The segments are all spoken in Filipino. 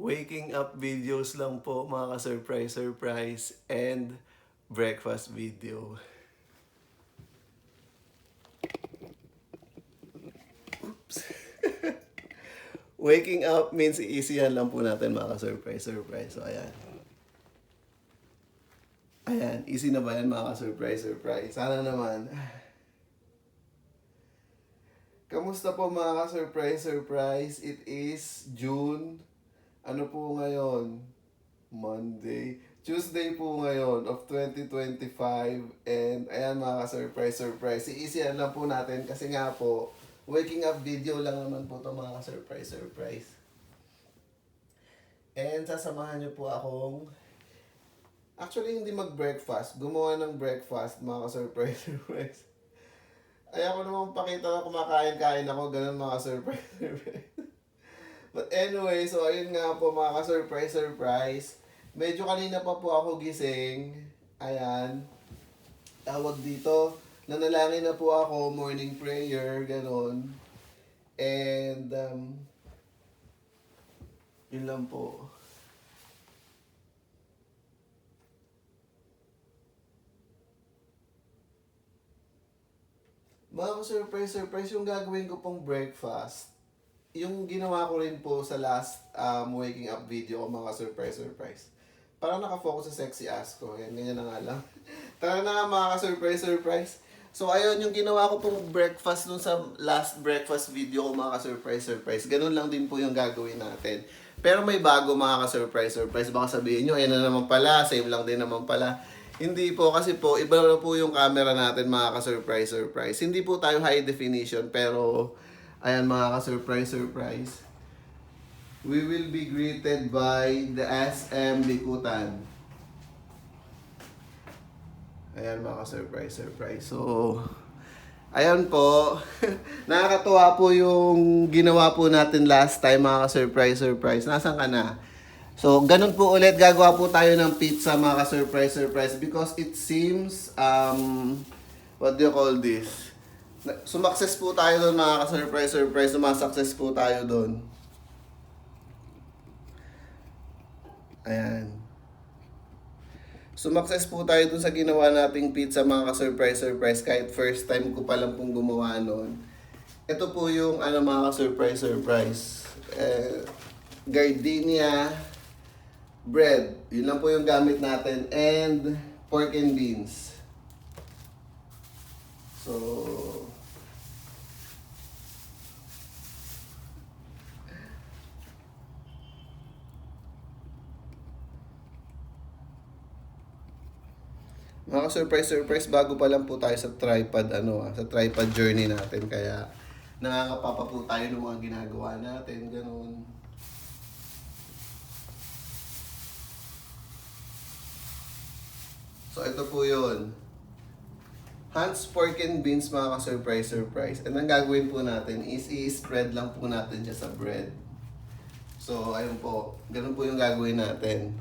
waking up videos lang po mga ka-surprise surprise and breakfast video. Oops. waking up means easyan lang po natin mga ka-surprise surprise. So ayan. Ayan, easy na ba yan mga ka-surprise surprise? Sana naman. Kamusta po mga ka-surprise surprise? It is June ano po ngayon? Monday. Tuesday po ngayon of 2025. And ayan mga ka-surprise, surprise. Iisiyan lang po natin kasi nga po, waking up video lang naman po ito mga ka-surprise, surprise. And sasamahan niyo po akong Actually, hindi mag-breakfast. Gumawa ng breakfast, mga ka-surprise, surprise. Ayaw ko naman pakita na kumakain-kain ako, ganun mga ka-surprise, surprise. But anyway, so ayun nga po mga ka-surprise, surprise. Medyo kanina pa po ako gising. Ayan. Tawag dito. Nanalangin na po ako, morning prayer, ganon. And, um, yun lang po. Mga ka-surprise, surprise, yung gagawin ko pong breakfast, yung ginawa ko rin po sa last um, waking up video ko mga surprise surprise. Parang nakafocus sa sexy ass ko. Yan, ganyan na nga lang. Tara na nga mga surprise surprise. So ayun yung ginawa ko pong breakfast dun sa last breakfast video ko mga surprise surprise. Ganun lang din po yung gagawin natin. Pero may bago mga surprise surprise. Baka sabihin nyo, ayan na naman pala, same lang din naman pala. Hindi po kasi po, iba na po yung camera natin mga ka-surprise surprise. Hindi po tayo high definition pero Ayan mga ka-surprise, surprise. We will be greeted by the SM Bikutan. Ayan mga ka-surprise, surprise. So, ayan po. Nakakatuwa po yung ginawa po natin last time mga ka-surprise, surprise. Nasaan ka na? So, ganun po ulit. Gagawa po tayo ng pizza mga ka-surprise, surprise. Because it seems, um, what do you call this? Sumakses po tayo doon mga ka-surprise, surprise. Sumasakses po tayo doon. Ayan. Sumakses po tayo doon sa ginawa nating pizza mga ka-surprise, surprise. Kahit first time ko pa lang pong gumawa noon. Ito po yung ano mga ka-surprise, surprise. Eh, gardenia bread. Yun lang po yung gamit natin. And pork and beans. So, Mga surprise surprise bago pa lang po tayo sa tripod ano ah, sa tripod journey natin kaya nangangapa pa po tayo ng mga ginagawa natin ganun. So ito po 'yon. Hans pork and beans mga ka-surprise surprise. And ang gagawin po natin is i-spread lang po natin siya sa bread. So ayun po, ganun po yung gagawin natin.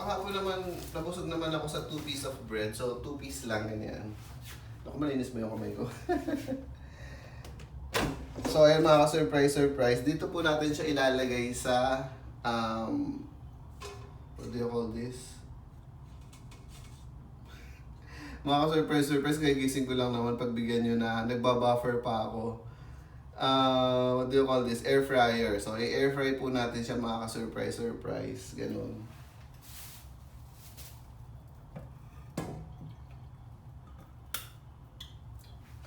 Kahapon naman, nabusog naman ako sa 2 piece of bread. So 2 piece lang ganyan. Ako malinis mo yung kamay ko. so ayun mga ka-surprise, surprise. Dito po natin siya ilalagay sa, um, what do you call this? Mga ka-surprise, surprise, kagising ko lang naman pagbigyan nyo na nagbabuffer pa ako. Uh, what do you call this? Air fryer. So, i-air fry po natin siya mga ka-surprise, surprise. Ganun.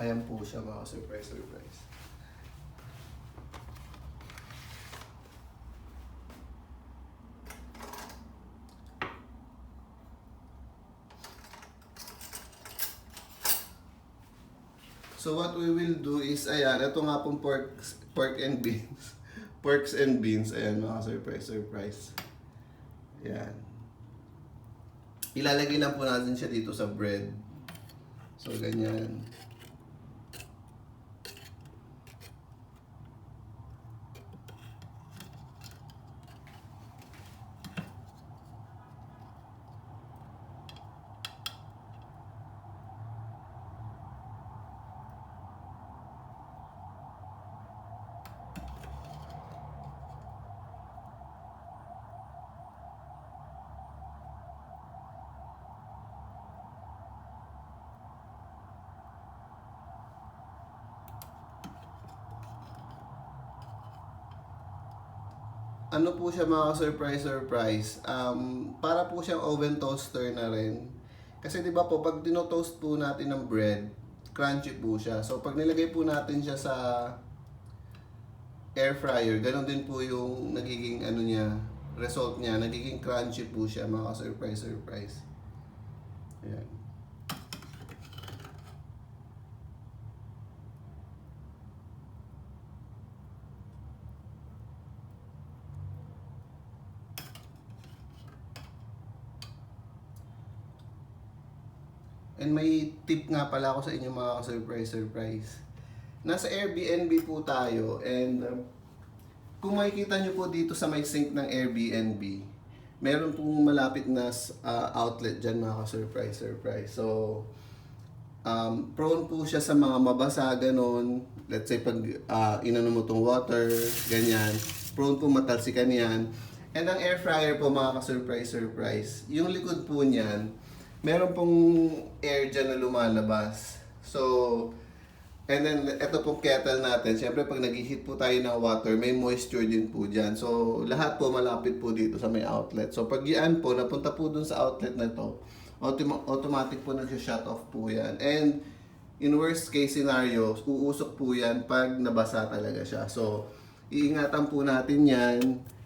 Ayan po siya mga surprise surprise. So what we will do is, ayan, ito nga pong pork, pork and beans. Porks and beans, ayan mga surprise, surprise. Ayan. Ilalagay lang po natin siya dito sa bread. So, ganyan. Ano po siya mga surprise surprise. Um, para po siyang oven toaster na rin. Kasi 'di ba po pag dino-toast po natin ng bread, crunchy po siya. So pag nilagay po natin siya sa air fryer, ganun din po yung nagiging ano niya, result niya, nagiging crunchy po siya mga surprise surprise. Ayan. And may tip nga pala ako sa inyo mga surprise surprise. Nasa Airbnb po tayo and um, kung makikita nyo po dito sa may sink ng Airbnb, meron pong malapit na uh, outlet dyan mga surprise surprise. So, um, prone po siya sa mga mabasa ganon. Let's say pag uh, inano mo tong water, ganyan. Prone po matalsikan yan. And ang air fryer po mga ka-surprise surprise, yung likod po niyan, meron pong air dyan na lumalabas. So, and then ito pong kettle natin, syempre pag nag-heat po tayo ng water, may moisture din po dyan. So, lahat po malapit po dito sa may outlet. So, pag yan po, napunta po dun sa outlet na to, autom- automatic po nag-shut off po yan. And, in worst case scenario, uusok po yan pag nabasa talaga siya. So, iingatan po natin yan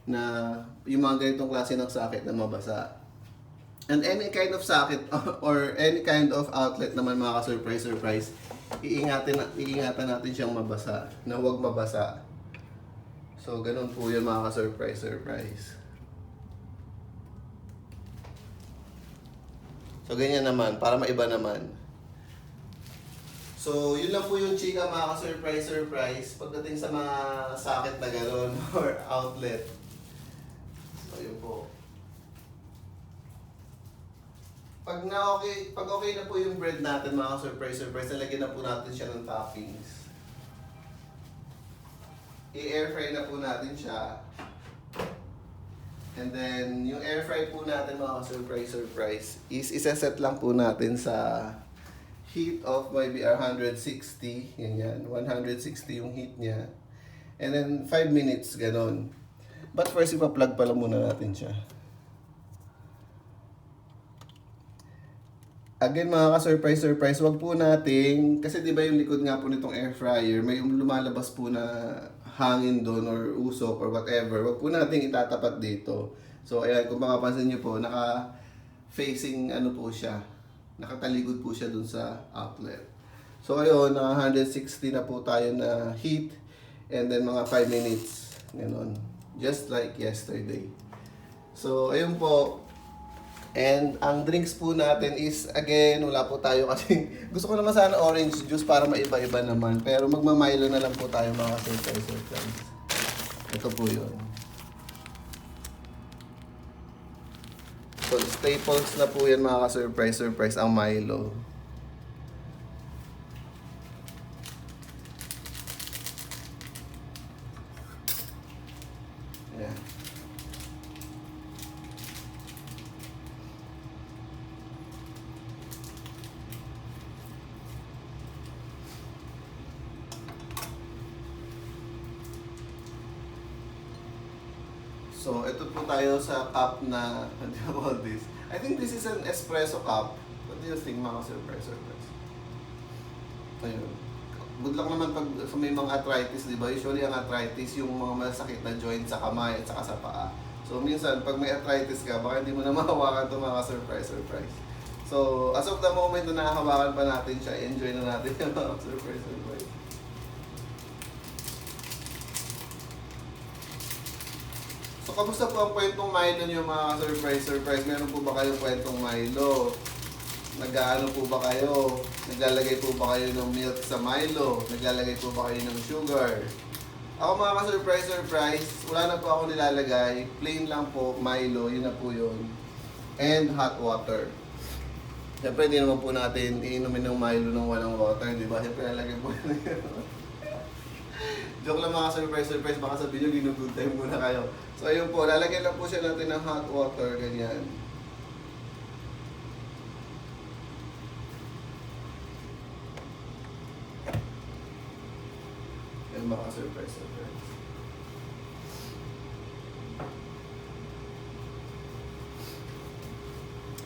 na yung mga ganitong klase ng sakit na mabasa. And any kind of socket or any kind of outlet naman mga ka-surprise surprise, iingatan, iingatan natin siyang mabasa, na huwag mabasa. So, ganun po yun mga ka-surprise surprise. So, ganyan naman, para maiba naman. So, yun lang po yung chika mga ka-surprise surprise pagdating sa mga socket na gano'n or outlet. So, yun po. Pag na okay, pag okay na po yung bread natin mga surprise surprise, nalagyan na po natin siya ng toppings. I-air fry na po natin siya. And then, yung air fry po natin mga surprise surprise is isa-set lang po natin sa heat of maybe 160, ganyan, 160 yung heat niya. And then 5 minutes ganon. But first ipa-plug pala muna natin siya. Again mga ka-surprise surprise, wag po nating kasi 'di ba yung likod nga po nitong air fryer, may lumalabas po na hangin doon or usok or whatever. Wag po nating itatapat dito. So ayan, kung mapapansin niyo po, naka facing ano po siya. Nakataligod po siya doon sa outlet. So ayun, naka 160 na po tayo na heat and then mga 5 minutes. Ganon. Just like yesterday. So ayun po, And ang drinks po natin is, again, wala po tayo kasi gusto ko naman sana orange juice para maiba-iba naman. Pero magmamilo na lang po tayo mga surprise surprise. Ito po yun. So, staples na po yan mga ka-surprise surprise ang Milo. Yeah. So, ito po tayo sa cup na, what do you call this? I think this is an espresso cup. What do you think mga surprise surprise? Ayun. Good luck naman pag sa may mga arthritis, di ba? Usually ang arthritis yung mga masakit na joint sa kamay at saka sa paa. So minsan, pag may arthritis ka, baka hindi mo na mahawakan ito mga surprise surprise. So, as of the moment na nahahawakan pa natin siya, enjoy na natin yung mga surprise surprise. Kamusta po ang kwentong Milo niyo mga surprise surprise? Meron po ba kayong kwentong Milo? Nag-ano po ba kayo? Naglalagay po ba kayo ng milk sa Milo? Naglalagay po ba kayo ng sugar? Ako mga ka-surprise surprise, wala na po ako nilalagay. Plain lang po, Milo, yun na po yun. And hot water. Siyempre, hindi naman po natin iinumin ng Milo ng walang water, di ba? Siyempre, lalagay po yun. Joke lang mga surprise, surprise. Baka sa video, ginugood time muna kayo. So, ayun po. Lalagyan lang po siya natin ng hot water. Ganyan. Ayun mga surprise, surprise.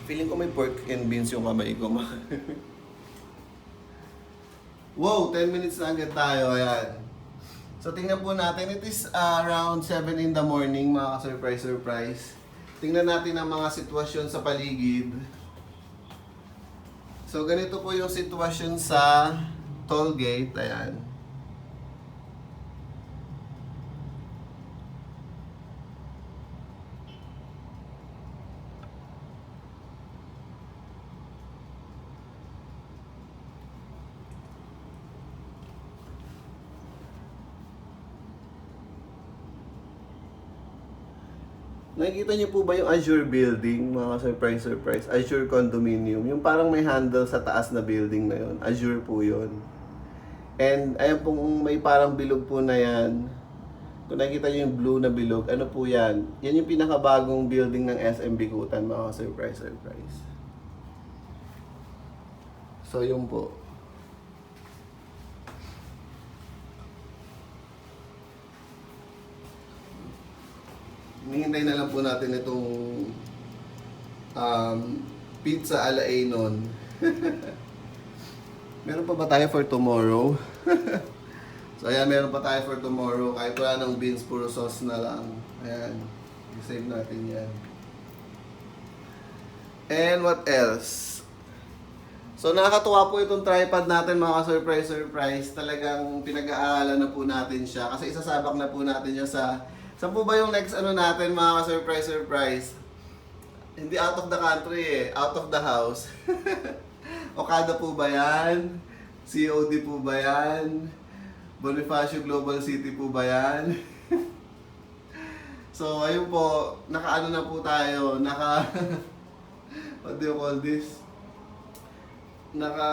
Feeling ko may pork and beans yung kamay ko. wow, 10 minutes na agad tayo. Ayan. So tingnan po natin. It is uh, around 7 in the morning mga ka-surprise surprise. Tingnan natin ang mga sitwasyon sa paligid. So ganito po yung sitwasyon sa toll gate. Ayan. Nakikita niyo po ba yung Azure building, mga surprise surprise? Azure condominium. Yung parang may handle sa taas na building na yon. Azure po yon. And ayan pong may parang bilog po na yan. Kung nakikita niyo yung blue na bilog, ano po yan? Yan yung pinakabagong building ng SM Bikutan, mga surprise surprise. So yun po. Hinihintay na lang po natin itong um, pizza ala Anon. meron pa ba tayo for tomorrow? so ayan, meron pa tayo for tomorrow. Kahit wala ng beans, puro sauce na lang. Ayan, i-save natin yan. And what else? So nakakatuwa po itong tripod natin mga surprise surprise. Talagang pinag-aaralan na po natin siya kasi isasabak na po natin siya sa Saan po ba yung next ano natin mga surprise surprise? Hindi out of the country eh, out of the house. Okada po ba yan? COD po ba yan? Bonifacio Global City po ba yan? so ayun po, naka ano na po tayo, naka what do you call this? Naka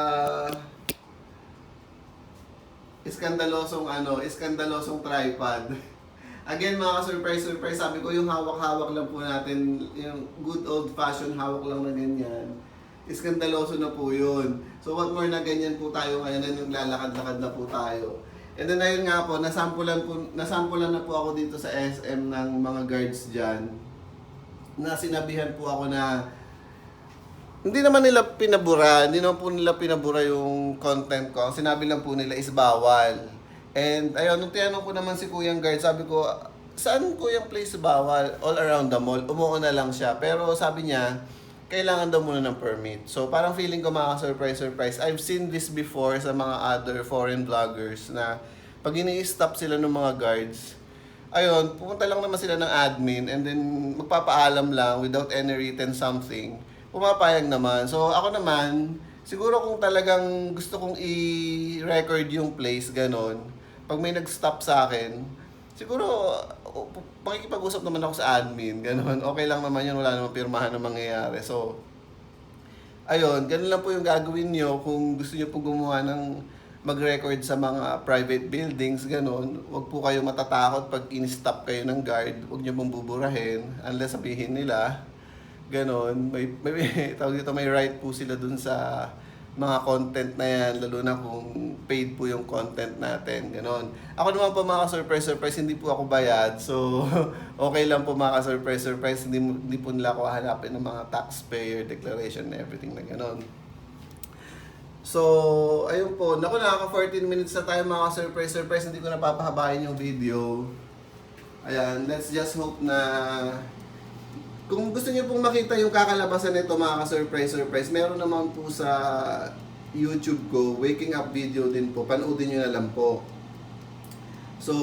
iskandalosong ano, iskandalosong tripod. Again, mga surprise surprise sabi ko yung hawak-hawak lang po natin, yung good old fashioned hawak lang na ganyan. Iskandaloso na po yun. So what more na ganyan po tayo ngayon, na yung lalakad-lakad na po tayo. And then ayun nga po, nasampulan, po, nasampulan na po ako dito sa SM ng mga guards dyan. Na sinabihan po ako na hindi naman nila pinabura, hindi naman po nila pinabura yung content ko. Sinabi lang po nila is bawal. And ayun, nung tinanong ko naman si Kuyang Guard, sabi ko, saan ko yung place bawal? All around the mall. Umuo na lang siya. Pero sabi niya, kailangan daw muna ng permit. So parang feeling ko mga surprise surprise. I've seen this before sa mga other foreign vloggers na pag ini-stop sila ng mga guards, ayun, pupunta lang naman sila ng admin and then magpapaalam lang without any written something. Pumapayag naman. So ako naman, siguro kung talagang gusto kong i-record yung place, ganon, pag may nag-stop sa akin, siguro, pakikipag-usap naman ako sa admin, ganun. Okay lang naman yun, wala namang pirmahan na mangyayari. So, ayun, ganun lang po yung gagawin nyo kung gusto nyo po gumawa ng mag-record sa mga private buildings, ganun. Huwag po kayo matatakot pag in-stop kayo ng guard. Huwag nyo pong buburahin unless sabihin nila, ganun. May, may, tawag dito, may right po sila dun sa mga content na yan, lalo na kung paid po yung content natin, ganoon. Ako naman po mga surprise surprise, hindi po ako bayad. So, okay lang po mga surprise surprise, hindi, hindi po nila ako hanapin ng mga taxpayer declaration and everything na ganoon. So, ayun po. Naku, nakaka 14 minutes na tayo mga surprise surprise, hindi ko napapahabain yung video. Ayan, let's just hope na kung gusto niyo pong makita yung kakalabasan nito mga ka-surprise surprise, meron naman po sa YouTube ko, waking up video din po. Panoodin niyo na lang po. So,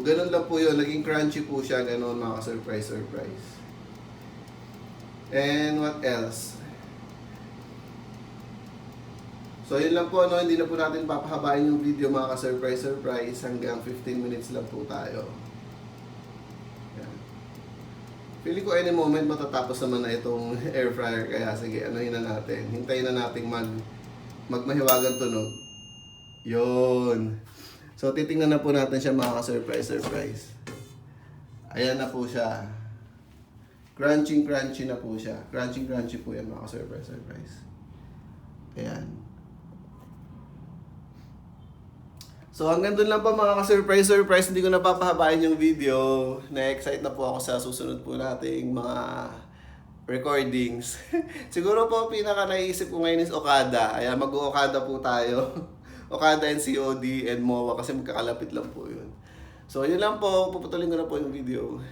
ganun lang po yun. Naging crunchy po siya, ganun mga ka-surprise surprise. And what else? So, yun lang po, ano, hindi na po natin papahabain yung video mga ka-surprise surprise. Hanggang 15 minutes lang po tayo. Yan. Feeling ko any moment matatapos naman na itong air fryer kaya sige, anuhin na natin. Hintayin na nating mag magmahiwagang tunog. Yon. So titingnan na po natin siya mga surprise surprise. Ayan na po siya. Crunching crunchy na po siya. Crunching crunchy po yan mga surprise surprise. Ayan. So hanggang doon lang pa mga ka-surprise surprise, hindi ko napapahabain yung video. Na-excite na po ako sa susunod po nating mga recordings. Siguro po pinaka naisip ko ngayon is Okada. Ayan, mag-Okada po tayo. Okada and COD and MOA kasi magkakalapit lang po yun. So, yun lang po. Puputulin ko na po yung video.